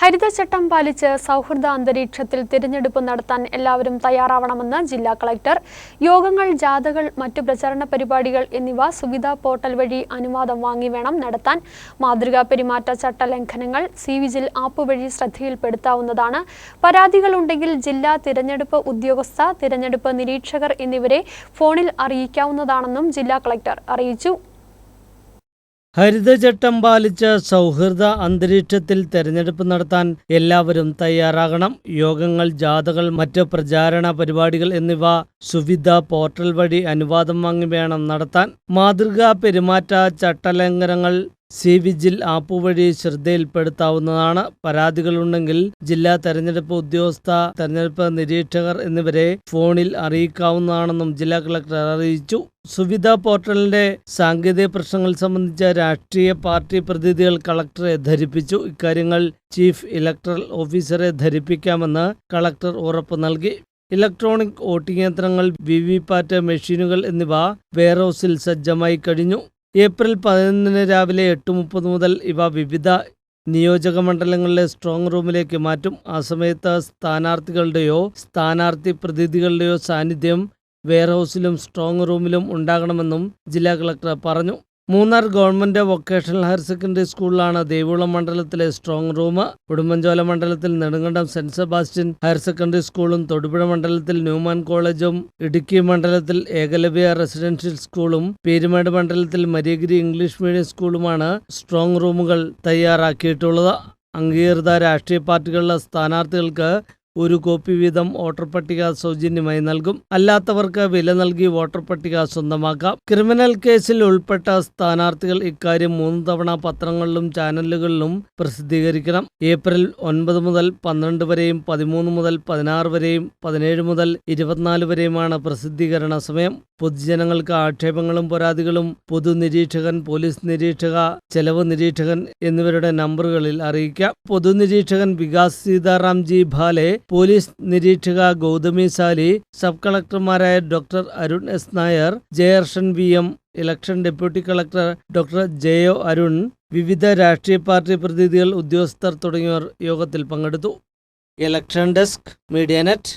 ഹരിതചട്ടം പാലിച്ച് സൗഹൃദ അന്തരീക്ഷത്തിൽ തിരഞ്ഞെടുപ്പ് നടത്താൻ എല്ലാവരും തയ്യാറാവണമെന്ന് ജില്ലാ കളക്ടർ. യോഗങ്ങൾ ജാഥകൾ മറ്റു പ്രചരണ പരിപാടികൾ എന്നിവ സുവിധ പോർട്ടൽ വഴി അനുവാദം വാങ്ങി വേണം നടത്താൻ. മാതൃകാ പെരുമാറ്റ ചട്ട ലംഘനങ്ങൾ സി വിജിൽ ആപ്പ് വഴി ശ്രദ്ധയിൽപ്പെടുത്താവുന്നതാണ്. പരാതികളുണ്ടെങ്കിൽ ജില്ലാ തിരഞ്ഞെടുപ്പ് ഉദ്യോഗസ്ഥ തിരഞ്ഞെടുപ്പ് നിരീക്ഷകർ എന്നിവരെ ഫോണിൽ അറിയിക്കാവുന്നതാണെന്നും ജില്ലാ കളക്ടർ അറിയിച്ചു. ഹരിതചട്ടം പാലിച്ച് സൗഹൃദ അന്തരീക്ഷത്തിൽ തെരഞ്ഞെടുപ്പ് നടത്താൻ എല്ലാവരും തയ്യാറാകണം. യോഗങ്ങൾ ജാഥകൾ മറ്റ് പ്രചാരണ പരിപാടികൾ എന്നിവ സുവിധ പോർട്ടൽ വഴി അനുവാദം വാങ്ങി വേണം നടത്താൻ. മാതൃകാ പെരുമാറ്റ ചട്ടലംഘനങ്ങൾ സി വിജിൽ ആപ്പ് വഴി ശ്രദ്ധയിൽപ്പെടുത്താവുന്നതാണ്. പരാതികളുണ്ടെങ്കിൽ ജില്ലാ തെരഞ്ഞെടുപ്പ് ഉദ്യോഗസ്ഥ തെരഞ്ഞെടുപ്പ് നിരീക്ഷകർ എന്നിവരെ ഫോണിൽ അറിയിക്കാവുന്നതാണെന്നും ജില്ലാ കളക്ടർ അറിയിച്ചു. സുവിധ പോർട്ടലിന്റെ സാങ്കേതിക പ്രശ്നങ്ങൾ സംബന്ധിച്ച രാഷ്ട്രീയ പാർട്ടി പ്രതിനിധികൾ കളക്ടറെ ധരിപ്പിച്ചു. ഇക്കാര്യങ്ങൾ ചീഫ് ഇലക്ടറൽ ഓഫീസറെ ധരിപ്പിക്കാമെന്ന് കളക്ടർ ഉറപ്പ് നൽകി. ഇലക്ട്രോണിക് വോട്ടിംഗ് യന്ത്രങ്ങൾ വി വി പാറ്റ് മെഷീനുകൾ എന്നിവ വെയർഹൌസിൽ സജ്ജമായി കഴിഞ്ഞു. ഏപ്രിൽ പതിനൊന്നിന് രാവിലെ എട്ട് മുപ്പത് മുതൽ ഇവ വിവിധ നിയോജക മണ്ഡലങ്ങളിലെ സ്ട്രോങ് റൂമിലേക്ക് മാറ്റും. ആ സമയത്ത് സ്ഥാനാർത്ഥികളുടെയോ സ്ഥാനാർത്ഥി പ്രതിനിധികളുടെയോ സാന്നിധ്യം വെയർഹൌസിലും സ്ട്രോങ് റൂമിലും ഉണ്ടാകണമെന്നും ജില്ലാ കളക്ടർ പറഞ്ഞു. Munnar government vocational higher secondary സ്കൂളിലാണ് ദേവികുളം മണ്ഡലത്തിലെ സ്ട്രോങ് റൂം ഉടുമ്പൻചോല മണ്ഡലത്തിൽ Nedumkandam saint Sebastian higher secondary സ്കൂളും തൊടുപുഴ മണ്ഡലത്തിൽ ന്യൂമാൻ കോളേജും ഇടുക്കി മണ്ഡലത്തിൽ ഏകലവ്യ റെസിഡൻഷ്യൽ സ്കൂളും പേരുമേട് മണ്ഡലത്തിൽ മരിയഗിരി ഇംഗ്ലീഷ് മീഡിയം സ്കൂളുമാണ് സ്ട്രോങ് റൂമുകൾ തയ്യാറാക്കിയിട്ടുള്ളത്. അംഗീകൃത രാഷ്ട്രീയ പാർട്ടികളുടെ സ്ഥാനാർത്ഥികൾക്ക് ഒരു കോപ്പി വീതം വോട്ടർ പട്ടിക സൗജന്യമായി നൽകും. അല്ലാത്തവർക്ക് വില നൽകി വോട്ടർ പട്ടിക സ്വന്തമാക്കാം. ക്രിമിനൽ കേസിൽ ഉൾപ്പെട്ട സ്ഥാനാർത്ഥികൾ ഇക്കാര്യം മൂന്ന് തവണ പത്രങ്ങളിലും ചാനലുകളിലും പ്രസിദ്ധീകരിക്കണം. ഏപ്രിൽ ഒൻപത് മുതൽ പന്ത്രണ്ട് വരെയും പതിമൂന്ന് മുതൽ പതിനാറ് വരെയും പതിനേഴ് മുതൽ ഇരുപത്തിനാല് വരെയുമാണ് പ്രസിദ്ധീകരണ സമയം. പൊതുജനങ്ങൾക്ക് ആക്ഷേപങ്ങളും പരാതികളും പൊതു നിരീക്ഷകൻ പോലീസ് നിരീക്ഷക ചെലവ് നിരീക്ഷകൻ എന്നിവരുടെ നമ്പറുകളിൽ അറിയിക്കാം. പൊതു നിരീക്ഷകൻ വികാസ് സീതാറാം ജി ഭാലെ പോലീസ് നിരീക്ഷക Gauthami Sali sub കളക്ടർമാരായ doctor Arun S Nair Jayarshan V M election deputy collector doctor Jayo Arun വിവിധ രാഷ്ട്രീയ പാർട്ടി പ്രതിനിധികൾ ഉദ്യോഗസ്ഥർ തുടങ്ങിയവർ യോഗത്തിൽ പങ്കെടുത്തു. Election desk media net.